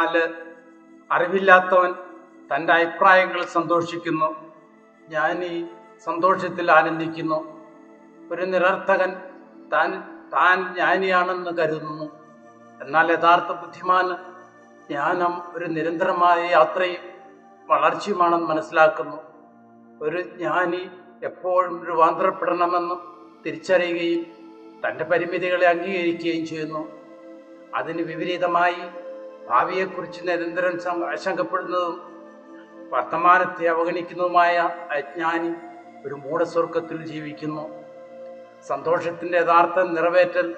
നാല്. അറിവില്ലാത്തവൻ തന്റെ അഭിപ്രായങ്ങളിൽ സന്തോഷിക്കുന്നു. ഞാൻ ഈ സന്തോഷത്തിൽ ആനന്ദിക്കുന്നു. ഒരു നിരർത്ഥകൻ താൻ താൻ ജ്ഞാനിയാണെന്ന് കരുതുന്നു. എന്നാൽ യഥാർത്ഥ ബുദ്ധിമാന് ജ്ഞാനം ഒരു നിരന്തരമായ യാത്രയും വളർച്ചയുമാണെന്ന് മനസ്സിലാക്കുന്നു. ഒരു ജ്ഞാനി എപ്പോഴും രൂപാന്തരപ്പെടണമെന്ന് തിരിച്ചറിയുകയും തന്റെ പരിമിതികളെ അംഗീകരിക്കുകയും ചെയ്യുന്നു. അതിന് വിപരീതമായി ഭാവിയെക്കുറിച്ച് നിരന്തരം ആശങ്കപ്പെടുന്നതും വർത്തമാനത്തെ അവഗണിക്കുന്നതുമായ അജ്ഞാനി ഒരു മൂഢസ്വർഗത്തിൽ ജീവിക്കുന്നു. സന്തോഷത്തിന്റെ യഥാർത്ഥം നിറവേറ്റൽ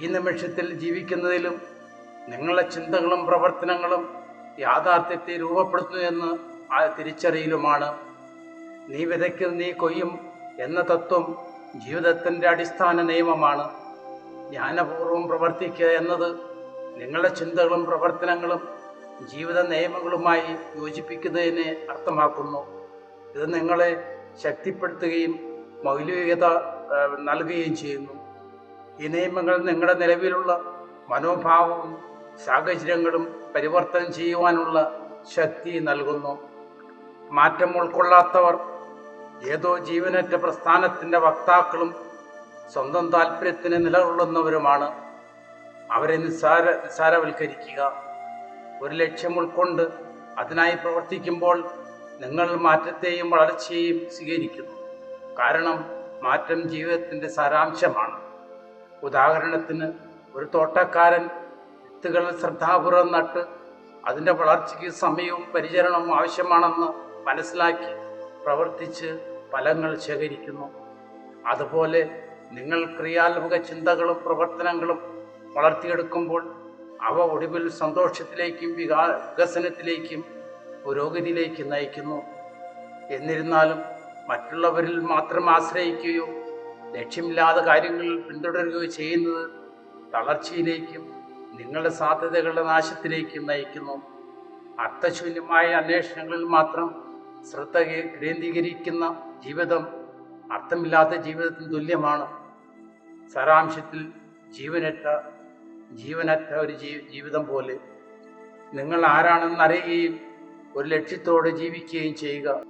ഈ നിമിഷത്തിൽ ജീവിക്കുന്നതിലും നിങ്ങളുടെ ചിന്തകളും പ്രവർത്തനങ്ങളും യാഥാർത്ഥ്യത്തെ രൂപപ്പെടുത്തുന്നു എന്ന് ആ തിരിച്ചറിയലുമാണ്. നീ വിതയ്ക്കുന്ന നീ കൊയ്യും എന്ന തത്വം ജീവിതത്തിന്റെ അടിസ്ഥാന നിയമമാണ്. ജ്ഞാനപൂർവം പ്രവർത്തിക്കുക എന്നത് നിങ്ങളുടെ ചിന്തകളും പ്രവർത്തനങ്ങളും ജീവിത നിയമങ്ങളുമായി യോജിപ്പിക്കുന്നതിനെ അർത്ഥമാക്കുന്നു. ഇത് നിങ്ങളെ ശക്തിപ്പെടുത്തുകയും മൗലികത നൽകുകയും ചെയ്യുന്നു. ഈ നിയമങ്ങൾ നിങ്ങളുടെ നിലവിലുള്ള മനോഭാവവും സാഹചര്യങ്ങളും പരിവർത്തനം ചെയ്യുവാനുള്ള ശക്തി നൽകുന്നു. മാറ്റം ഉൾക്കൊള്ളാത്തവർ ഏതോ ജീവനറ്റ പ്രസ്ഥാനത്തിന്റെ വക്താക്കളും സ്വന്തം താല്പര്യത്തിന് നിലകൊള്ളുന്നവരുമാണ്. അവരെ നിസ്സാര നിസ്സാരവൽക്കരിക്കുക ഒരു ലക്ഷ്യം ഉൾക്കൊണ്ട് അതിനായി പ്രവർത്തിക്കുമ്പോൾ നിങ്ങൾ മാറ്റത്തെയും വളർച്ചയെയും സ്വീകരിക്കുന്നു. കാരണം മാറ്റം ജീവിതത്തിന്റെ സാരാംശമാണ്. ഉദാഹരണത്തിന് ഒരു തോട്ടക്കാരൻ വിത്തുകൾ ശ്രദ്ധാപൂർവം നട്ട് അതിന്റെ വളർച്ചയ്ക്ക് സമയവും പരിചരണവും ആവശ്യമാണെന്ന് മനസ്സിലാക്കി പ്രവർത്തിച്ച് ഫലങ്ങൾ ശേഖരിക്കുന്നു. അതുപോലെ നിങ്ങൾ ക്രിയാത്മക ചിന്തകളും പ്രവർത്തനങ്ങളും വളർത്തിയെടുക്കുമ്പോൾ അവ ഒടുവിൽ സന്തോഷത്തിലേക്കും വികാ വികസനത്തിലേക്കും പുരോഗതിയിലേക്കും നയിക്കുന്നു. എന്നിരുന്നാലും മറ്റുള്ളവരിൽ മാത്രം ആശ്രയിക്കുകയോ ലക്ഷ്യമില്ലാതെ കാര്യങ്ങൾ പിന്തുടരുകയോ ചെയ്യുന്നത് തളർച്ചയിലേക്കും നിങ്ങളുടെ സാധ്യതകളുടെ നാശത്തിലേക്കും നയിക്കുന്നു. അർത്ഥശൂന്യമായ അന്വേഷണങ്ങളിൽ മാത്രം ശ്രദ്ധ കേന്ദ്രീകരിക്കുന്ന ജീവിതം അർത്ഥമില്ലാത്ത ജീവിതത്തിന് തുല്യമാണ്. സാരാംശത്തിൽ ജീവനറ്റ ജീവനറ്റ ഒരു ജീവിതം പോലെ നിങ്ങൾ ആരാണെന്ന് അറിയുകയും ഒരു ലക്ഷ്യത്തോടെ ജീവിക്കുകയും ചെയ്യുക.